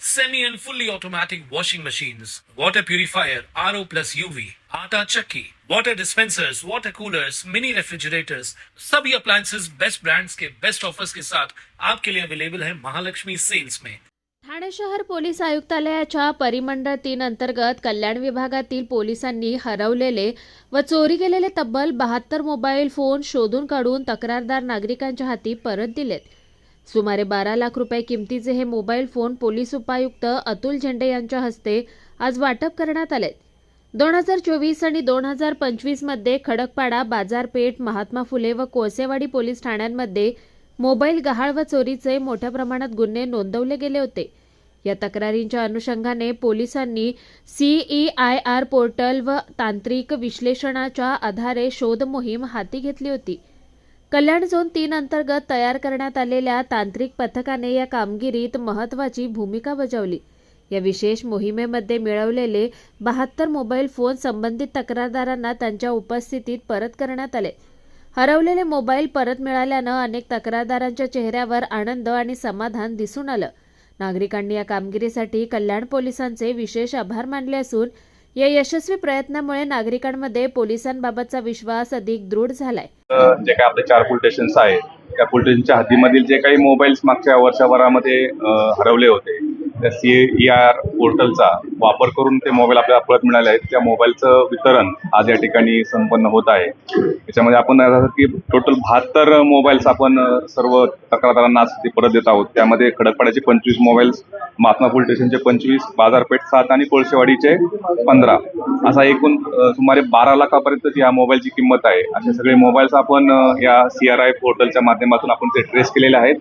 semi and fully automatic washing machines, water purifier, RO plus UV, आटा चक्की, water dispensers, water coolers, mini refrigerators, सभी appliances best brands के best offers के साथ आपके लिए अवेलेबल है महालक्ष्मी सेल्स में ठाणे शहर पोलीस आयुक्तालयाच्या परिमंडळ तीन अंतर्गत कल्याण विभागातील पोलिसांनी हरवलेले व चोरी केलेले तब्बल बहात्तर मोबाईल फोन शोधून काढून तक्रारदार नागरिकांच्या हाती परत दिलेत. सुमारे बारा लाख रुपये किमतीचे हे मोबाईल फोन पोलीस उपायुक्त अतुल झेंडे यांच्या हस्ते आज वाटप करण्यात आले. दोन हजार चोवीस आणि दोन हजार पंचवीसमध्ये खडकपाडा बाजारपेठ महात्मा फुले व कोळसेवाडी पोलीस ठाण्यांमध्ये मोबाईल गहाळ व चोरीचे मोठ्या प्रमाणात गुन्हे नोंदवले गेले होते. या तक्रारींच्या अनुषंगाने पोलिसांनी सीई आय आर पोर्टल व तांत्रिक विश्लेषणाच्या आधारे शोध मोहीम हाती घेतली होती. कल्याण झोन तीन अंतर्गत तयार करण्यात आलेल्या तांत्रिक पथकाने या कामगिरीत महत्त्वाची भूमिका बजावली. या विशेष मोहिमेमध्ये मिळवलेले बहात्तर मोबाईल फोन संबंधित तक्रारदारांना त्यांच्या उपस्थितीत परत करण्यात आले. हरवलेले मोबाईल परत मिळाल्यानं अनेक तक्रारदारांच्या चेहऱ्यावर आनंद आणि समाधान दिसून आलं. नागरिकांनी या कामगिरीसाठी कल्याण पोलिसांचे विशेष आभार मानले असून या यशस्वी प्रयत्नामुळे नागरिकांमध्ये पोलिसांबाबतचा विश्वास अधिक दृढ झालाय. जे काही आपले चार पोलीस स्टेशन्स आहेत त्या पोलीस स्टेशनच्या हद्दीमधील जे काही मोबाईल्स मागच्या वर्षभरामध्ये हरवले होते त्या सी ई आर पोर्टलचा वापर करून ते मोबाईल आपल्याला परत मिळाले आहेत. त्या मोबाईलचं वितरण आज या ठिकाणी संपन्न होत आहे. त्याच्यामध्ये आपण की टोटल बहात्तर मोबाईल्स आपण सर्व तक्रारदारांना आज ते परत देत आहोत. त्यामध्ये खडकपाड्याचे पंचवीस मोबाईल्स महात्मा पोलीस स्टेशनचे पंचवीस बाजारपेठ सात आणि कोळशेवाडीचे पंधरा. असा एकूण सुमारे बारा लाखापर्यंत या मोबाईलची किंमत आहे. असे सगळे मोबाईल्स आपण या सी आर आय पोर्टलच्या माध्यमातून आपण ते ट्रेस केलेले आहेत.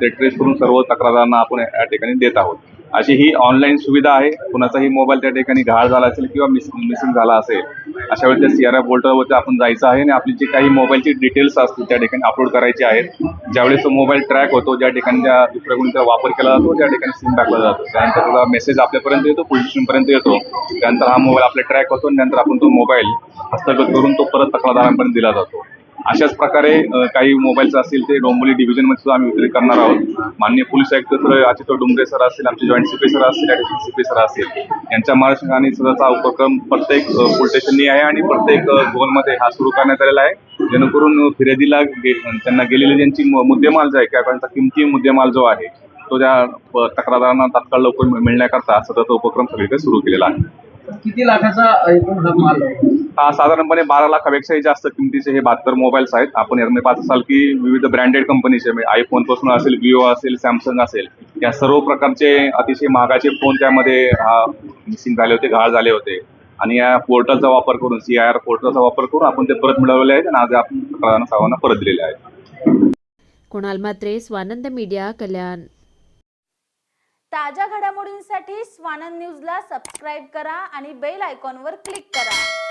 ते ट्रेस करून सर्व तक्रारदारांना आपण या ठिकाणी देत आहोत. अशी ही ऑनलाईन सुविधा आहे. कुणाचाही मोबाईल त्या ठिकाणी घाळ झाला असेल किंवा मिस मिसिंग झाला असेल अशा वेळी त्या सी आर पोर्टलवरती आपण जायचं आहे आणि आपली जी काही मोबाईलची डिटेल्स असतील त्या ठिकाणी अपलोड करायचे आहेत. ज्यावेळेस तो मोबाईल ट्रॅक होतो ज्या ठिकाणी त्या दुसऱ्या कोणी वापर केला जातो त्या ठिकाणी सिम टाकला जातो. त्यानंतर त्याचा मेसेज आपल्यापर्यंत येतो पोलीस स्टेशनपर्यंत येतो. त्यानंतर हा मोबाईल आपला ट्रॅक होतो आणि नंतर आपण तो मोबाईल हस्तगत करून तो परत तक्रारदारांपर्यंत दिला जातो. अशाच प्रकारे काही मोबाईल्स असतील ते डोंबोली डिव्हिजनमध्ये सुद्धा आम्ही वितरित करणार आहोत. माननीय पोलीस आयुक्त सर अचित डुंगरे सर असतील आमचे जॉईंट सीपी सर असतील ॲडिशनल सीपी सर असतील यांच्या मार्गदर्शनाने सुद्धा उपक्रम प्रत्येक पोलीस स्टेशननी आहे आणि प्रत्येक झोनमध्ये हा सुरू करण्यात आलेला आहे. जेणेकरून फिर्यादीला गे- त्यांना गेलेली ज्यांची मुद्देमाल जो आहे किंवा त्यांचा किमती मुद्देमाल जो आहे तो त्या तक्रारांना तक्रारदारांना तात्काळ लवकर मिळण्याकरता सतत उपक्रम सगळीकडे सुरू केलेला आहे. किती लाखाचा एकूण माल आहे? साधारणपणे बारा लाखापेक्षाही जास्त किमतीचे हे बहात्तर मोबाईल्स आहेत. आपण यामध्ये पाहत असाल की विविध ब्रँडेड कंपनीचे म्हणजे आयफोनपासून असेल विवो असेल सॅमसंग असेल या सर्व प्रकारचे अतिशय महागाचे फोन त्यामध्ये हा मिसिंग झाले होते घाळ झाले होते. आणि या पोर्टलचा वापर करून सी आय आर पोर्टलचा वापर करून आपण ते परत मिळवले आहेत आणि आज आपण तक्रारांना सर्वांना परत दिलेले आहेत. कुणाल म्हात्रे स्वानंद मीडिया कल्याण. ताज्या घडामोडींसाठी स्वानंद न्यूजला सबस्क्राईब करा आणि बेल आयकॉनवर क्लिक करा.